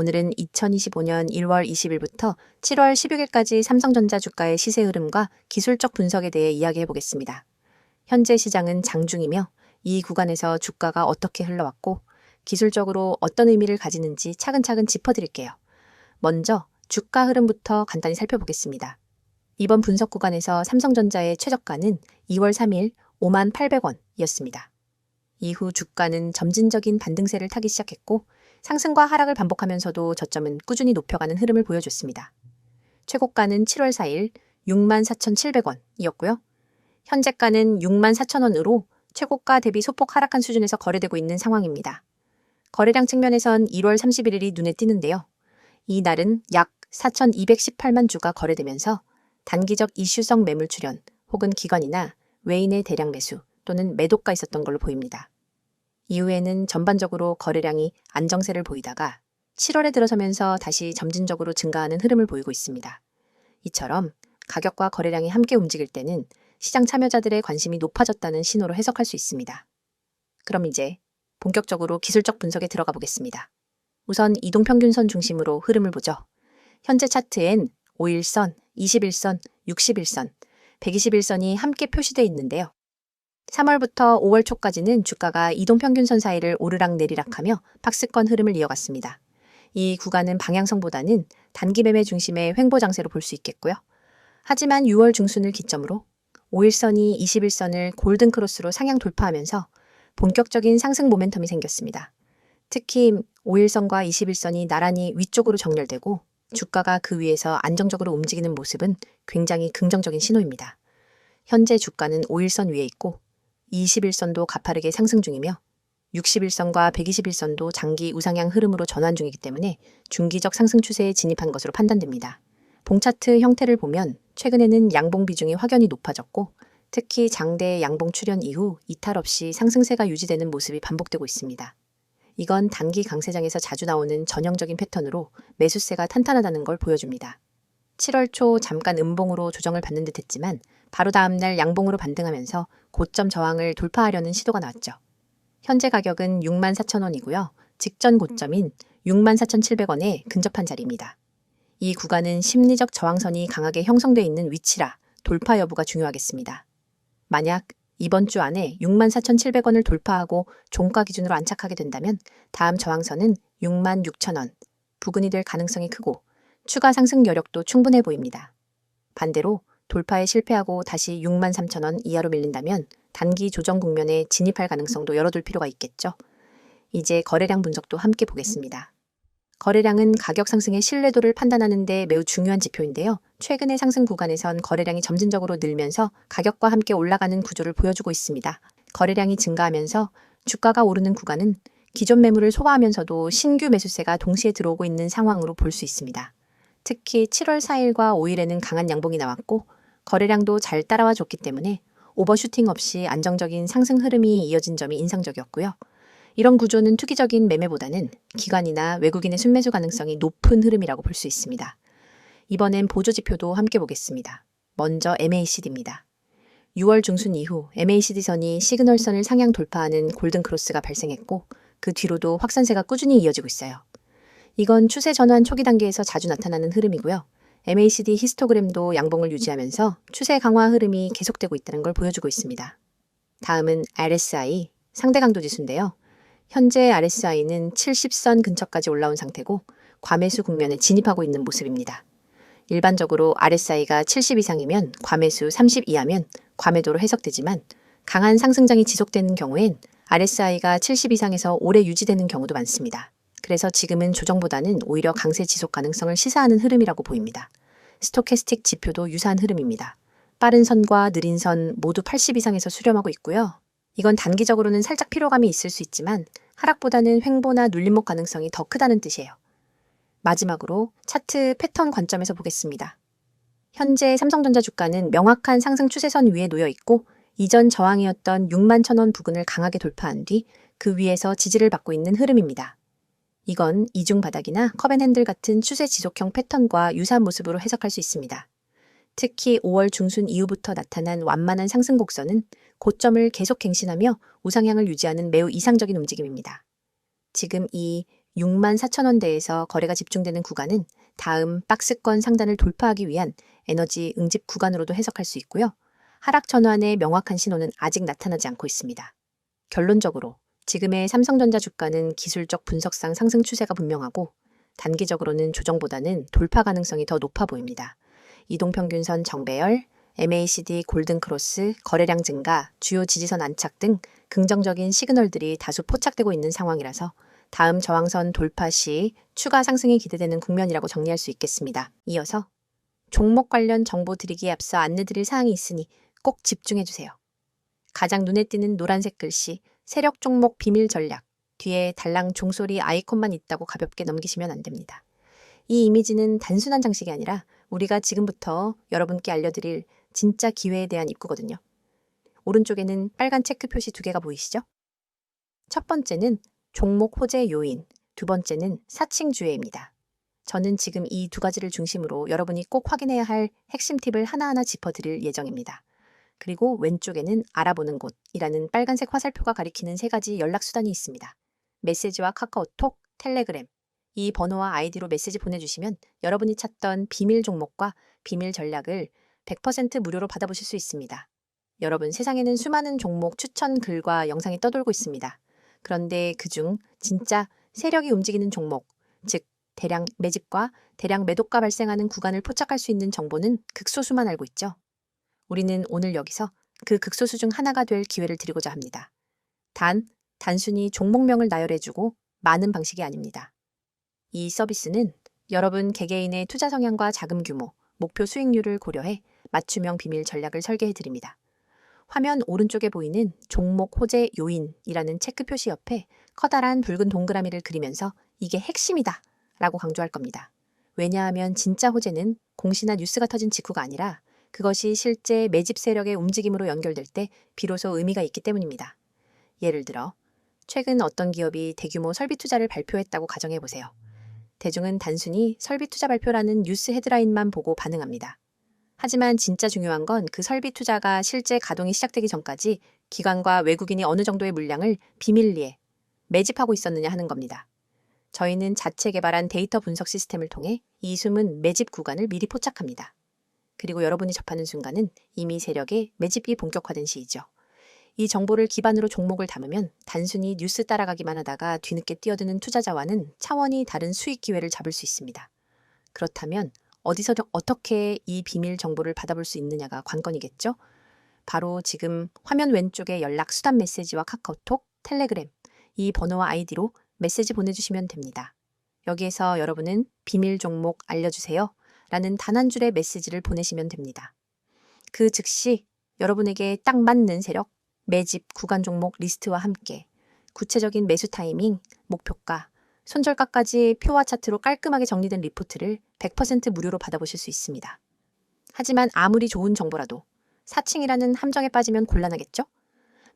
오늘은 2025년 1월 20일부터 7월 16일까지 삼성전자 주가의 시세 흐름과 기술적 분석에 대해 이야기해 보겠습니다. 현재 시장은 장중이며 이 구간에서 주가가 어떻게 흘러왔고 기술적으로 어떤 의미를 가지는지 차근차근 짚어드릴게요. 먼저 주가 흐름부터 간단히 살펴보겠습니다. 이번 분석 구간에서 삼성전자의 최저가는 2월 3일 5만 800원이었습니다. 이후 주가는 점진적인 반등세를 타기 시작했고 상승과 하락을 반복하면서도 저점은 꾸준히 높여가는 흐름을 보여줬습니다. 최고가는 7월 4일 64,700원이었고요. 현재가는 64,000원으로 최고가 대비 소폭 하락한 수준에서 거래되고 있는 상황입니다. 거래량 측면에선 1월 31일이 눈에 띄는데요. 이 날은 약 4,218만 주가 거래되면서 단기적 이슈성 매물 출현 혹은 기관이나 외인의 대량 매수 또는 매도가 있었던 걸로 보입니다. 이후에는 전반적으로 거래량이 안정세를 보이다가 7월에 들어서면서 다시 점진적으로 증가하는 흐름을 보이고 있습니다. 이처럼 가격과 거래량이 함께 움직일 때는 시장 참여자들의 관심이 높아졌다는 신호로 해석할 수 있습니다. 그럼 이제 본격적으로 기술적 분석에 들어가 보겠습니다. 우선 이동평균선 중심으로 흐름을 보죠. 현재 차트엔 5일선, 21선, 61선, 121선이 함께 표시되어 있는데요. 3월부터 5월 초까지는 주가가 이동평균선 사이를 오르락 내리락하며 박스권 흐름을 이어갔습니다. 이 구간은 방향성보다는 단기 매매 중심의 횡보 장세로 볼 수 있겠고요. 하지만 6월 중순을 기점으로 5일선이 21선을 골든 크로스로 상향 돌파하면서 본격적인 상승 모멘텀이 생겼습니다. 특히 5일선과 21선이 나란히 위쪽으로 정렬되고 주가가 그 위에서 안정적으로 움직이는 모습은 굉장히 긍정적인 신호입니다. 현재 주가는 5일선 위에 있고 21선도 가파르게 상승 중이며 61선과 121선도 장기 우상향 흐름으로 전환 중이기 때문에 중기적 상승 추세에 진입한 것으로 판단됩니다. 봉차트 형태를 보면 최근에는 양봉 비중이 확연히 높아졌고 특히 장대의 양봉 출현 이후 이탈 없이 상승세가 유지되는 모습이 반복되고 있습니다. 이건 단기 강세장에서 자주 나오는 전형적인 패턴으로 매수세가 탄탄하다는 걸 보여줍니다. 7월 초 잠깐 음봉으로 조정을 받는 듯 했지만 바로 다음날 양봉으로 반등하면서 고점 저항을 돌파하려는 시도가 나왔죠. 현재 가격은 64,000원이고요. 직전 고점인 64,700원에 근접한 자리입니다. 이 구간은 심리적 저항선이 강하게 형성되어 있는 위치라 돌파 여부가 중요하겠습니다. 만약 이번 주 안에 64,700원을 돌파하고 종가 기준으로 안착하게 된다면 다음 저항선은 66,000원 부근이 될 가능성이 크고 추가 상승 여력도 충분해 보입니다. 반대로 돌파에 실패하고 다시 63,000원 이하로 밀린다면 단기 조정 국면에 진입할 가능성도 열어둘 필요가 있겠죠. 이제 거래량 분석도 함께 보겠습니다. 거래량은 가격 상승의 신뢰도를 판단하는 데 매우 중요한 지표인데요. 최근의 상승 구간에선 거래량이 점진적으로 늘면서 가격과 함께 올라가는 구조를 보여주고 있습니다. 거래량이 증가하면서 주가가 오르는 구간은 기존 매물을 소화하면서도 신규 매수세가 동시에 들어오고 있는 상황으로 볼 수 있습니다. 특히 7월 4일과 5일에는 강한 양봉이 나왔고 거래량도 잘 따라와 줬기 때문에 오버슈팅 없이 안정적인 상승 흐름이 이어진 점이 인상적이었고요. 이런 구조는 투기적인 매매보다는 기관이나 외국인의 순매수 가능성이 높은 흐름이라고 볼 수 있습니다. 이번엔 보조 지표도 함께 보겠습니다. 먼저 MACD입니다. 6월 중순 이후 MACD선이 시그널선을 상향 돌파하는 골든 크로스가 발생했고 그 뒤로도 확산세가 꾸준히 이어지고 있어요. 이건 추세 전환 초기 단계에서 자주 나타나는 흐름이고요. MACD 히스토그램도 양봉을 유지하면서 추세 강화 흐름이 계속되고 있다는 걸 보여주고 있습니다. 다음은 RSI 상대 강도 지수인데요. 현재 RSI는 70선 근처까지 올라온 상태고 과매수 국면에 진입하고 있는 모습입니다. 일반적으로 RSI가 70 이상이면 과매수 30 이하면 과매도로 해석되지만 강한 상승장이 지속되는 경우엔 RSI가 70 이상에서 오래 유지되는 경우도 많습니다. 그래서 지금은 조정보다는 오히려 강세 지속 가능성을 시사하는 흐름이라고 보입니다. 스토캐스틱 지표도 유사한 흐름입니다. 빠른 선과 느린 선 모두 80 이상에서 수렴하고 있고요. 이건 단기적으로는 살짝 피로감이 있을 수 있지만 하락보다는 횡보나 눌림목 가능성이 더 크다는 뜻이에요. 마지막으로 차트 패턴 관점에서 보겠습니다. 현재 삼성전자 주가는 명확한 상승 추세선 위에 놓여 있고 이전 저항이었던 6만 천 원 부근을 강하게 돌파한 뒤 그 위에서 지지를 받고 있는 흐름입니다. 이건 이중 바닥이나 컵앤핸들 같은 추세 지속형 패턴과 유사한 모습으로 해석할 수 있습니다. 특히 5월 중순 이후부터 나타난 완만한 상승 곡선은 고점을 계속 갱신하며 우상향을 유지하는 매우 이상적인 움직임입니다. 지금 이 64,000원대에서 거래가 집중되는 구간은 다음 박스권 상단을 돌파하기 위한 에너지 응집 구간으로도 해석할 수 있고요. 하락 전환의 명확한 신호는 아직 나타나지 않고 있습니다. 결론적으로 지금의 삼성전자 주가는 기술적 분석상 상승 추세가 분명하고 단기적으로는 조정보다는 돌파 가능성이 더 높아 보입니다. 이동평균선 정배열, MACD 골든크로스, 거래량 증가, 주요 지지선 안착 등 긍정적인 시그널들이 다수 포착되고 있는 상황이라서 다음 저항선 돌파 시 추가 상승이 기대되는 국면이라고 정리할 수 있겠습니다. 이어서 종목 관련 정보 드리기에 앞서 안내드릴 사항이 있으니 꼭 집중해 주세요. 가장 눈에 띄는 노란색 글씨 세력 종목 비밀 전략 뒤에 달랑 종소리 아이콘만 있다고 가볍게 넘기시면 안 됩니다. 이 이미지는 단순한 장식이 아니라 우리가 지금부터 여러분께 알려드릴 진짜 기회에 대한 입구거든요. 오른쪽에는 빨간 체크 표시 두 개가 보이시죠? 첫 번째는 종목 호재 요인, 두 번째는 사칭주회입니다. 저는 지금 이 두 가지를 중심으로 여러분이 꼭 확인해야 할 핵심 팁을 하나하나 짚어드릴 예정입니다. 그리고 왼쪽에는 알아보는 곳이라는 빨간색 화살표가 가리키는 세 가지 연락수단이 있습니다. 메시지와 카카오톡, 텔레그램. 이 번호와 아이디로 메시지 보내주시면 여러분이 찾던 비밀 종목과 비밀 전략을 100% 무료로 받아보실 수 있습니다. 여러분, 세상에는 수많은 종목 추천 글과 영상이 떠돌고 있습니다. 그런데 그중 진짜 세력이 움직이는 종목, 즉 대량 매집과 대량 매도가 발생하는 구간을 포착할 수 있는 정보는 극소수만 알고 있죠. 우리는 오늘 여기서 그 극소수 중 하나가 될 기회를 드리고자 합니다. 단, 단순히 종목명을 나열해주고 많은 방식이 아닙니다. 이 서비스는 여러분 개개인의 투자 성향과 자금 규모, 목표 수익률을 고려해 맞춤형 비밀 전략을 설계해 드립니다. 화면 오른쪽에 보이는 종목 호재 요인이라는 체크 표시 옆에 커다란 붉은 동그라미를 그리면서 이게 핵심이다 라고 강조할 겁니다. 왜냐하면 진짜 호재는 공시나 뉴스가 터진 직후가 아니라 그것이 실제 매집 세력의 움직임으로 연결될 때 비로소 의미가 있기 때문입니다. 예를 들어, 최근 어떤 기업이 대규모 설비 투자를 발표했다고 가정해 보세요. 대중은 단순히 설비 투자 발표라는 뉴스 헤드라인만 보고 반응합니다. 하지만 진짜 중요한 건 그 설비 투자가 실제 가동이 시작되기 전까지 기관과 외국인이 어느 정도의 물량을 비밀리에 매집하고 있었느냐 하는 겁니다. 저희는 자체 개발한 데이터 분석 시스템을 통해 이 숨은 매집 구간을 미리 포착합니다. 그리고 여러분이 접하는 순간은 이미 세력의 매집이 본격화된 시이죠. 이 정보를 기반으로 종목을 담으면 단순히 뉴스 따라가기만 하다가 뒤늦게 뛰어드는 투자자와는 차원이 다른 수익 기회를 잡을 수 있습니다. 그렇다면 어디서 어떻게 이 비밀 정보를 받아볼 수 있느냐가 관건이겠죠? 바로 지금 화면 왼쪽에 연락 수단 메시지와 카카오톡, 텔레그램 이 번호와 아이디로 메시지 보내주시면 됩니다. 여기에서 여러분은 비밀 종목 알려주세요 라는 단 한 줄의 메시지를 보내시면 됩니다. 그 즉시 여러분에게 딱 맞는 세력, 매집, 구간 종목 리스트와 함께 구체적인 매수 타이밍, 목표가, 손절가까지 표와 차트로 깔끔하게 정리된 리포트를 100% 무료로 받아보실 수 있습니다. 하지만 아무리 좋은 정보라도 사칭이라는 함정에 빠지면 곤란하겠죠?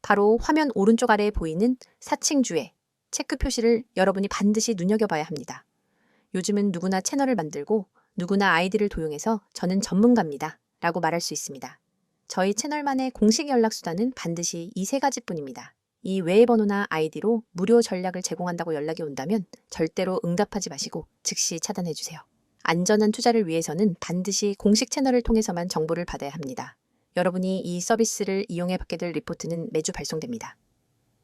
바로 화면 오른쪽 아래에 보이는 사칭주의 체크 표시를 여러분이 반드시 눈여겨봐야 합니다. 요즘은 누구나 채널을 만들고 누구나 아이디를 도용해서 저는 전문가입니다. 라고 말할 수 있습니다. 저희 채널만의 공식 연락수단은 반드시 이 세 가지뿐입니다. 이 외의 번호나 아이디로 무료 전략을 제공한다고 연락이 온다면 절대로 응답하지 마시고 즉시 차단해 주세요. 안전한 투자를 위해서는 반드시 공식 채널을 통해서만 정보를 받아야 합니다. 여러분이 이 서비스를 이용해 받게 될 리포트는 매주 발송됩니다.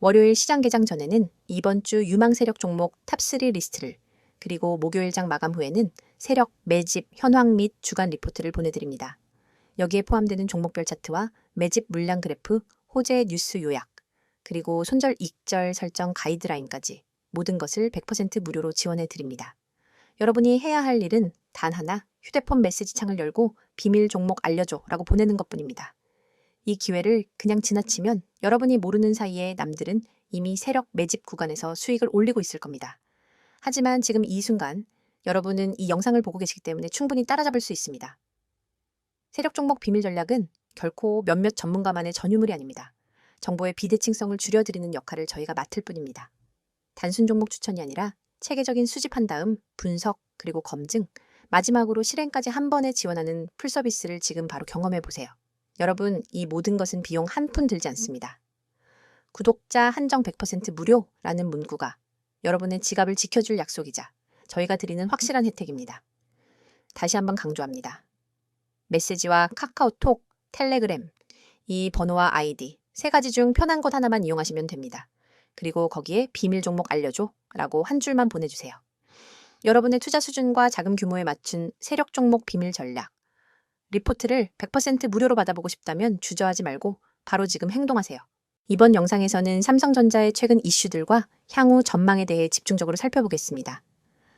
월요일 시장 개장 전에는 이번 주 유망 세력 종목 탑3 리스트를 그리고 목요일장 마감 후에는 세력, 매집, 현황 및 주간 리포트를 보내드립니다. 여기에 포함되는 종목별 차트와 매집 물량 그래프, 호재 뉴스 요약, 그리고 손절 익절 설정 가이드라인까지 모든 것을 100% 무료로 지원해 드립니다. 여러분이 해야 할 일은 단 하나 휴대폰 메시지 창을 열고 비밀 종목 알려줘 라고 보내는 것 뿐입니다. 이 기회를 그냥 지나치면 여러분이 모르는 사이에 남들은 이미 세력 매집 구간에서 수익을 올리고 있을 겁니다. 하지만 지금 이 순간 여러분은 이 영상을 보고 계시기 때문에 충분히 따라잡을 수 있습니다. 세력 종목 비밀 전략은 결코 몇몇 전문가만의 전유물이 아닙니다. 정보의 비대칭성을 줄여드리는 역할을 저희가 맡을 뿐입니다. 단순 종목 추천이 아니라 체계적인 수집한 다음 분석 그리고 검증, 마지막으로 실행까지 한 번에 지원하는 풀 서비스를 지금 바로 경험해 보세요. 여러분, 이 모든 것은 비용 한 푼 들지 않습니다. 구독자 한정 100% 무료라는 문구가 여러분의 지갑을 지켜줄 약속이자 저희가 드리는 확실한 혜택입니다. 다시 한번 강조합니다. 메시지와 카카오톡, 텔레그램, 이 번호와 아이디 세 가지 중 편한 것 하나만 이용하시면 됩니다. 그리고 거기에 비밀 종목 알려줘 라고 한 줄만 보내주세요. 여러분의 투자 수준과 자금 규모에 맞춘 세력 종목 비밀 전략. 리포트를 100% 무료로 받아보고 싶다면 주저하지 말고 바로 지금 행동하세요. 이번 영상에서는 삼성전자의 최근 이슈들과 향후 전망에 대해 집중적으로 살펴보겠습니다.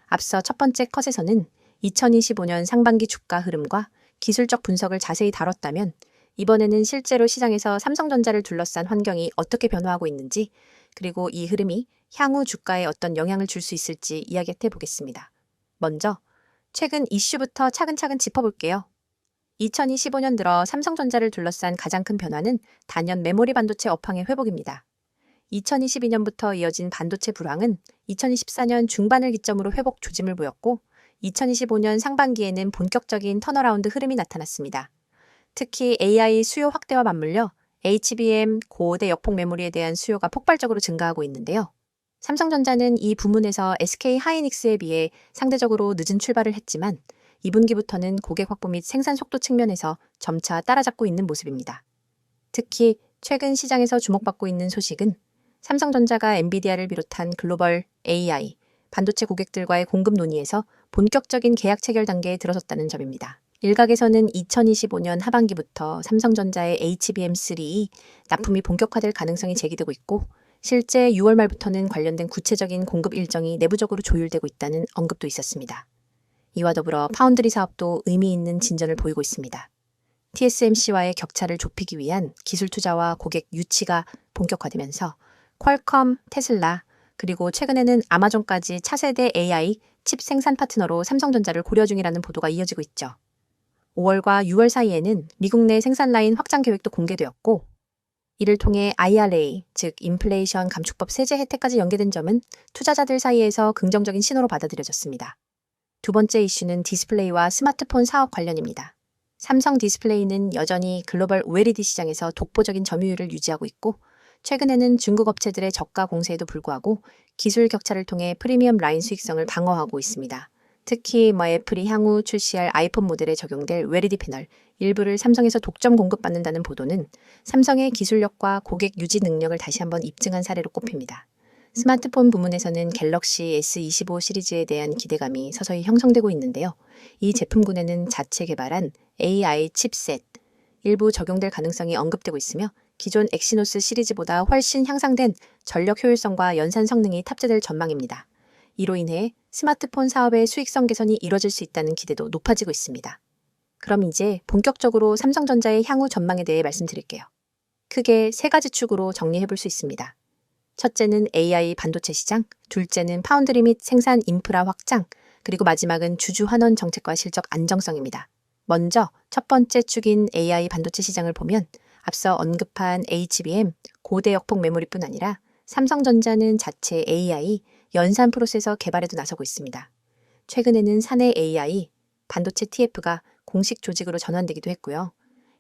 앞서 첫 번째 컷에서는 2025년 상반기 주가 흐름과 기술적 분석을 자세히 다뤘다면 이번에는 실제로 시장에서 삼성전자를 둘러싼 환경이 어떻게 변화하고 있는지 그리고 이 흐름이 향후 주가에 어떤 영향을 줄 수 있을지 이야기해 보겠습니다. 먼저 최근 이슈부터 차근차근 짚어볼게요. 2025년 들어 삼성전자를 둘러싼 가장 큰 변화는 단연 메모리 반도체 업황의 회복입니다. 2022년부터 이어진 반도체 불황은 2024년 중반을 기점으로 회복 조짐을 보였고 2025년 상반기에는 본격적인 턴어라운드 흐름이 나타났습니다. 특히 AI 수요 확대와 맞물려 HBM 고대 역폭 메모리에 대한 수요가 폭발적으로 증가하고 있는데요. 삼성전자는 이 부문에서 SK 하이닉스에 비해 상대적으로 늦은 출발을 했지만 2분기부터는 고객 확보 및 생산 속도 측면에서 점차 따라잡고 있는 모습입니다. 특히 최근 시장에서 주목받고 있는 소식은 삼성전자가 엔비디아를 비롯한 글로벌 AI, 반도체 고객들과의 공급 논의에서 본격적인 계약 체결 단계에 들어섰다는 점입니다. 일각에서는 2025년 하반기부터 삼성전자의 HBM3 납품이 본격화될 가능성이 제기되고 있고 실제 6월 말부터는 관련된 구체적인 공급 일정이 내부적으로 조율되고 있다는 언급도 있었습니다. 이와 더불어 파운드리 사업도 의미 있는 진전을 보이고 있습니다. TSMC와의 격차를 좁히기 위한 기술 투자와 고객 유치가 본격화되면서 퀄컴, 테슬라, 그리고 최근에는 아마존까지 차세대 AI 칩 생산 파트너로 삼성전자를 고려 중이라는 보도가 이어지고 있죠. 5월과 6월 사이에는 미국 내 생산 라인 확장 계획도 공개되었고 이를 통해 IRA, 즉 인플레이션 감축법 세제 혜택까지 연계된 점은 투자자들 사이에서 긍정적인 신호로 받아들여졌습니다. 두 번째 이슈는 디스플레이와 스마트폰 사업 관련입니다. 삼성 디스플레이는 여전히 글로벌 OLED 시장에서 독보적인 점유율을 유지하고 있고 최근에는 중국 업체들의 저가 공세에도 불구하고 기술 격차를 통해 프리미엄 라인 수익성을 방어하고 있습니다. 특히 뭐 애플이 향후 출시할 아이폰 모델에 적용될 웨리디 패널 일부를 삼성에서 독점 공급받는다는 보도는 삼성의 기술력과 고객 유지 능력을 다시 한번 입증한 사례로 꼽힙니다. 스마트폰 부문에서는 갤럭시 S25 시리즈에 대한 기대감이 서서히 형성되고 있는데요. 이 제품군에는 자체 개발한 AI 칩셋 일부 적용될 가능성이 언급되고 있으며 기존 엑시노스 시리즈보다 훨씬 향상된 전력 효율성과 연산 성능이 탑재될 전망입니다. 이로 인해 스마트폰 사업의 수익성 개선이 이뤄질 수 있다는 기대도 높아지고 있습니다. 그럼 이제 본격적으로 삼성전자의 향후 전망에 대해 말씀드릴게요. 크게 세 가지 축으로 정리해 볼 수 있습니다. 첫째는 AI 반도체 시장, 둘째는 파운드리 및 생산 인프라 확장, 그리고 마지막은 주주 환원 정책과 실적 안정성입니다. 먼저 첫 번째 축인 AI 반도체 시장을 보면 앞서 언급한 HBM, 고대 역폭 메모리뿐 아니라 삼성전자는 자체 AI, 연산 프로세서 개발에도 나서고 있습니다. 최근에는 사내 AI, 반도체 TF가 공식 조직으로 전환되기도 했고요.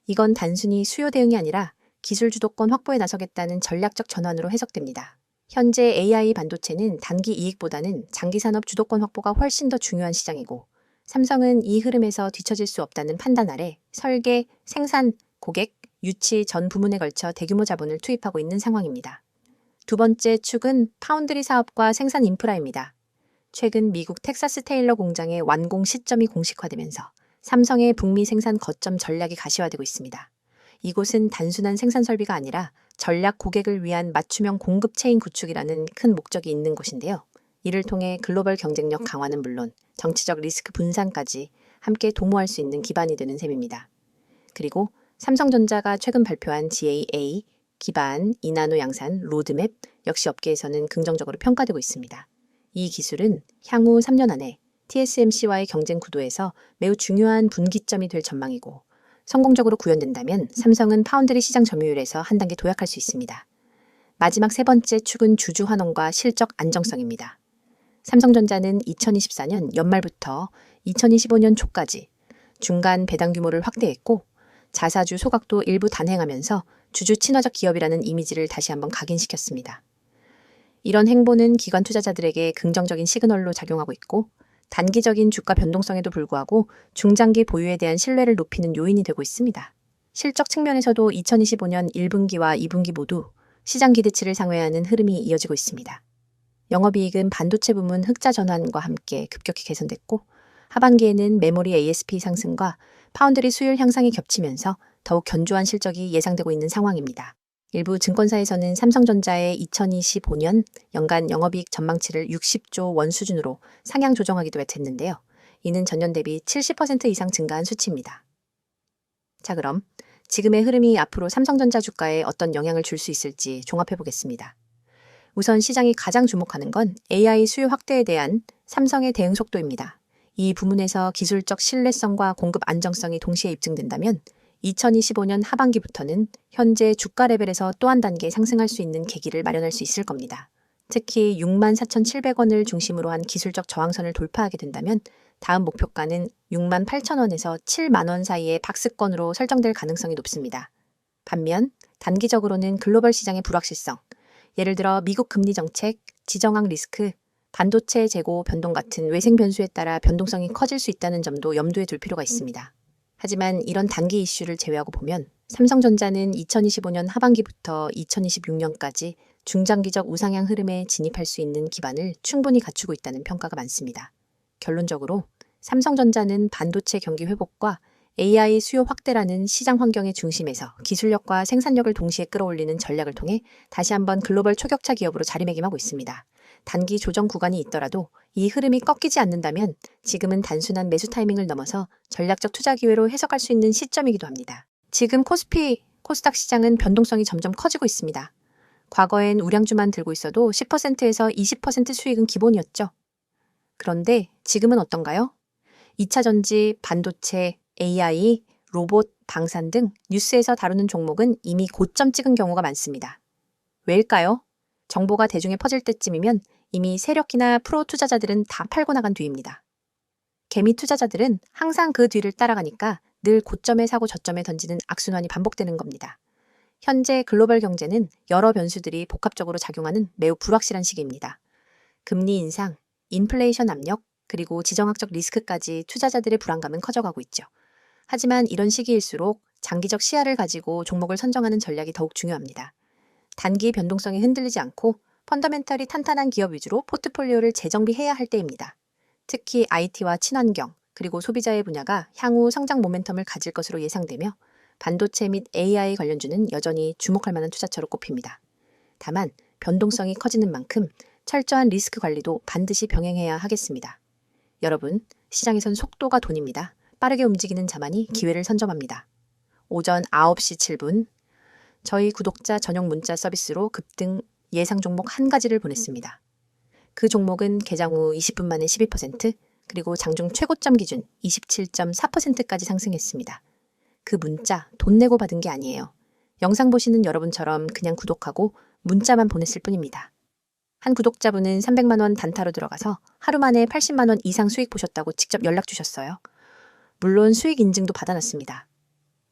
이건 단순히 수요 대응이 아니라 기술 주도권 확보에 나서겠다는 전략적 전환으로 해석됩니다. 현재 AI 반도체는 단기 이익보다는 장기 산업 주도권 확보가 훨씬 더 중요한 시장이고 삼성은 이 흐름에서 뒤처질 수 없다는 판단 아래 설계, 생산, 고객, 유치 전 부문에 걸쳐 대규모 자본을 투입하고 있는 상황입니다. 두 번째 축은 파운드리 사업과 생산 인프라입니다. 최근 미국 텍사스 테일러 공장의 완공 시점이 공식화되면서 삼성의 북미 생산 거점 전략이 가시화되고 있습니다. 이곳은 단순한 생산 설비가 아니라 전략 고객을 위한 맞춤형 공급 체인 구축이라는 큰 목적이 있는 곳인데요. 이를 통해 글로벌 경쟁력 강화는 물론 정치적 리스크 분산까지 함께 도모할 수 있는 기반이 되는 셈입니다. 그리고 삼성전자가 최근 발표한 GAA 기반 이나노 양산 로드맵 역시 업계에서는 긍정적으로 평가되고 있습니다. 이 기술은 향후 3년 안에 TSMC와의 경쟁 구도에서 매우 중요한 분기점이 될 전망이고 성공적으로 구현된다면 삼성은 파운드리 시장 점유율에서 한 단계 도약할 수 있습니다. 마지막 세 번째 축은 주주 환원과 실적 안정성입니다. 삼성전자는 2024년 연말부터 2025년 초까지 중간 배당 규모를 확대했고 자사주 소각도 일부 단행하면서 주주 친화적 기업이라는 이미지를 다시 한번 각인시켰습니다. 이런 행보는 기관 투자자들에게 긍정적인 시그널로 작용하고 있고 단기적인 주가 변동성에도 불구하고 중장기 보유에 대한 신뢰를 높이는 요인이 되고 있습니다. 실적 측면에서도 2025년 1분기와 2분기 모두 시장 기대치를 상회하는 흐름이 이어지고 있습니다. 영업이익은 반도체 부문 흑자 전환과 함께 급격히 개선됐고 하반기에는 메모리 ASP 상승과 파운드리 수율 향상이 겹치면서 더욱 견조한 실적이 예상되고 있는 상황입니다. 일부 증권사에서는 삼성전자의 2025년 연간 영업이익 전망치를 60조 원 수준으로 상향 조정하기도 했는데요. 이는 전년 대비 70% 이상 증가한 수치입니다. 자, 그럼 지금의 흐름이 앞으로 삼성전자 주가에 어떤 영향을 줄 수 있을지 종합해 보겠습니다. 우선 시장이 가장 주목하는 건 AI 수요 확대에 대한 삼성의 대응 속도입니다. 이 부문에서 기술적 신뢰성과 공급 안정성이 동시에 입증된다면 2025년 하반기부터는 현재 주가 레벨에서 또 한 단계 상승할 수 있는 계기를 마련할 수 있을 겁니다. 특히 64,700원을 중심으로 한 기술적 저항선을 돌파하게 된다면 다음 목표가는 68,000원에서 7만원 사이의 박스권으로 설정될 가능성이 높습니다. 반면 단기적으로는 글로벌 시장의 불확실성, 예를 들어 미국 금리 정책, 지정학 리스크, 반도체 재고 변동 같은 외생 변수에 따라 변동성이 커질 수 있다는 점도 염두에 둘 필요가 있습니다. 하지만 이런 단기 이슈를 제외하고 보면 삼성전자는 2025년 하반기부터 2026년까지 중장기적 우상향 흐름에 진입할 수 있는 기반을 충분히 갖추고 있다는 평가가 많습니다. 결론적으로 삼성전자는 반도체 경기 회복과 AI 수요 확대라는 시장 환경의 중심에서 기술력과 생산력을 동시에 끌어올리는 전략을 통해 다시 한번 글로벌 초격차 기업으로 자리매김하고 있습니다. 단기 조정 구간이 있더라도 이 흐름이 꺾이지 않는다면 지금은 단순한 매수 타이밍을 넘어서 전략적 투자 기회로 해석할 수 있는 시점이기도 합니다. 지금 코스피, 코스닥 시장은 변동성이 점점 커지고 있습니다. 과거엔 우량주만 들고 있어도 10%에서 20% 수익은 기본이었죠. 그런데 지금은 어떤가요? 2차 전지, 반도체, AI, 로봇, 방산 등 뉴스에서 다루는 종목은 이미 고점 찍은 경우가 많습니다. 왜일까요? 정보가 대중에 퍼질 때쯤이면 이미 세력이나 프로 투자자들은 다 팔고 나간 뒤입니다. 개미 투자자들은 항상 그 뒤를 따라가니까 늘 고점에 사고 저점에 던지는 악순환이 반복되는 겁니다. 현재 글로벌 경제는 여러 변수들이 복합적으로 작용하는 매우 불확실한 시기입니다. 금리 인상, 인플레이션 압력, 그리고 지정학적 리스크까지 투자자들의 불안감은 커져가고 있죠. 하지만 이런 시기일수록 장기적 시야를 가지고 종목을 선정하는 전략이 더욱 중요합니다. 단기 변동성이 흔들리지 않고 펀더멘털이 탄탄한 기업 위주로 포트폴리오를 재정비해야 할 때입니다. 특히 IT와 친환경, 그리고 소비자의 분야가 향후 성장 모멘텀을 가질 것으로 예상되며 반도체 및 AI 관련주는 여전히 주목할 만한 투자처로 꼽힙니다. 다만 변동성이 커지는 만큼 철저한 리스크 관리도 반드시 병행해야 하겠습니다. 여러분, 시장에선 속도가 돈입니다. 빠르게 움직이는 자만이 기회를 선점합니다. 오전 9시 7분 저희 구독자 전용 문자 서비스로 급등 예상 종목 한 가지를 보냈습니다. 그 종목은 개장 후 20분 만에 12%, 그리고 장중 최고점 기준 27.4%까지 상승했습니다. 그 문자 돈 내고 받은 게 아니에요. 영상 보시는 여러분처럼 그냥 구독하고 문자만 보냈을 뿐입니다. 한 구독자분은 300만원 단타로 들어가서 하루 만에 80만원 이상 수익 보셨다고 직접 연락 주셨어요. 물론 수익 인증도 받아놨습니다.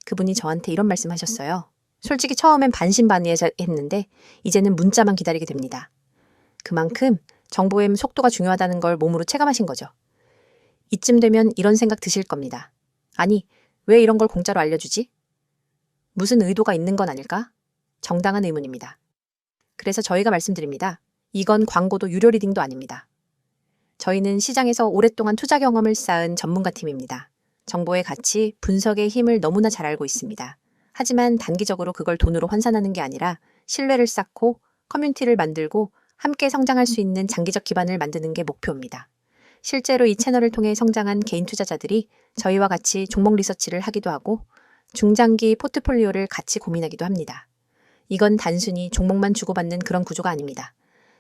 그분이 저한테 이런 말씀 하셨어요. 솔직히 처음엔 반신반의했는데 이제는 문자만 기다리게 됩니다. 그만큼 정보의 속도가 중요하다는 걸 몸으로 체감하신 거죠. 이쯤 되면 이런 생각 드실 겁니다. 아니, 왜 이런 걸 공짜로 알려주지? 무슨 의도가 있는 건 아닐까? 정당한 의문입니다. 그래서 저희가 말씀드립니다. 이건 광고도 유료 리딩도 아닙니다. 저희는 시장에서 오랫동안 투자 경험을 쌓은 전문가 팀입니다. 정보의 가치, 분석의 힘을 너무나 잘 알고 있습니다. 하지만 단기적으로 그걸 돈으로 환산하는 게 아니라 신뢰를 쌓고 커뮤니티를 만들고 함께 성장할 수 있는 장기적 기반을 만드는 게 목표입니다. 실제로 이 채널을 통해 성장한 개인 투자자들이 저희와 같이 종목 리서치를 하기도 하고 중장기 포트폴리오를 같이 고민하기도 합니다. 이건 단순히 종목만 주고받는 그런 구조가 아닙니다.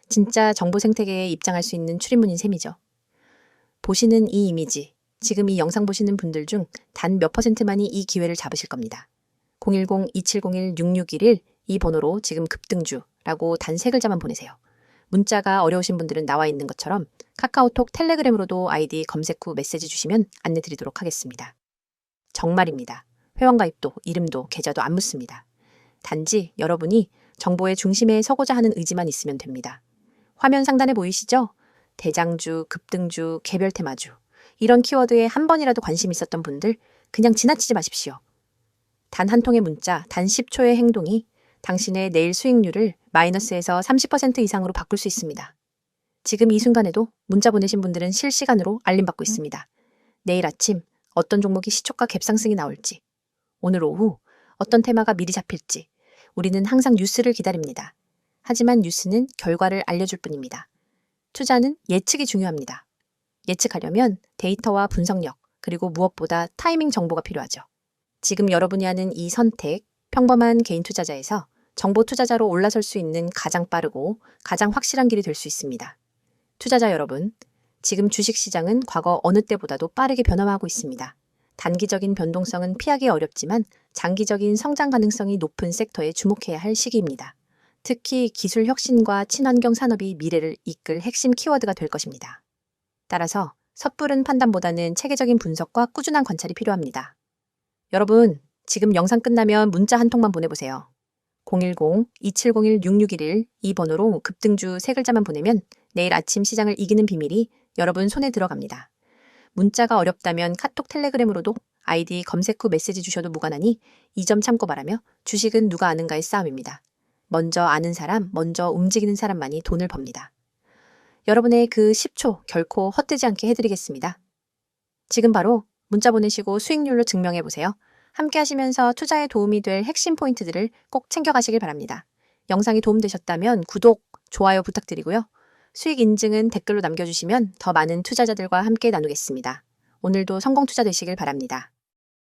진짜 정보 생태계에 입장할 수 있는 출입문인 셈이죠. 보시는 이 이미지, 지금 이 영상 보시는 분들 중 단 몇 퍼센트만이 이 기회를 잡으실 겁니다. 010-2701-6611 이 번호로 지금 급등주라고 단 세 글자만 보내세요. 문자가 어려우신 분들은 나와 있는 것처럼 카카오톡, 텔레그램으로도 아이디 검색 후 메시지 주시면 안내 드리도록 하겠습니다. 정말입니다. 회원가입도, 이름도, 계좌도 안 묻습니다. 단지 여러분이 정보의 중심에 서고자 하는 의지만 있으면 됩니다. 화면 상단에 보이시죠? 대장주, 급등주, 개별 테마주. 이런 키워드에 한 번이라도 관심 있었던 분들 그냥 지나치지 마십시오. 단 한 통의 문자, 단 10초의 행동이 당신의 내일 수익률을 마이너스에서 30% 이상으로 바꿀 수 있습니다. 지금 이 순간에도 문자 보내신 분들은 실시간으로 알림받고 있습니다. 내일 아침 어떤 종목이 시초가 갭상승이 나올지, 오늘 오후 어떤 테마가 미리 잡힐지, 우리는 항상 뉴스를 기다립니다. 하지만 뉴스는 결과를 알려줄 뿐입니다. 투자는 예측이 중요합니다. 예측하려면 데이터와 분석력, 그리고 무엇보다 타이밍 정보가 필요하죠. 지금 여러분이 하는 이 선택, 평범한 개인 투자자에서 정보 투자자로 올라설 수 있는 가장 빠르고 가장 확실한 길이 될 수 있습니다. 투자자 여러분, 지금 주식 시장은 과거 어느 때보다도 빠르게 변화하고 있습니다. 단기적인 변동성은 피하기 어렵지만 장기적인 성장 가능성이 높은 섹터에 주목해야 할 시기입니다. 특히 기술 혁신과 친환경 산업이 미래를 이끌 핵심 키워드가 될 것입니다. 따라서 섣부른 판단보다는 체계적인 분석과 꾸준한 관찰이 필요합니다. 여러분, 지금 영상 끝나면 문자 한 통만 보내보세요. 010-2701-6611이 번호로 급등주 세 글자만 보내면 내일 아침 시장을 이기는 비밀이 여러분 손에 들어갑니다. 문자가 어렵다면 카톡 텔레그램으로도 아이디 검색 후 메시지 주셔도 무관하니 이 점 참고 말하며 주식은 누가 아는가의 싸움입니다. 먼저 아는 사람, 먼저 움직이는 사람만이 돈을 법니다. 여러분의 그 10초 결코 헛되지 않게 해드리겠습니다. 지금 바로 문자 보내시고 수익률로 증명해 보세요. 함께 하시면서 투자에 도움이 될 핵심 포인트들을 꼭 챙겨가시길 바랍니다. 영상이 도움되셨다면 구독, 좋아요 부탁드리고요. 수익 인증은 댓글로 남겨주시면 더 많은 투자자들과 함께 나누겠습니다. 오늘도 성공 투자 되시길 바랍니다.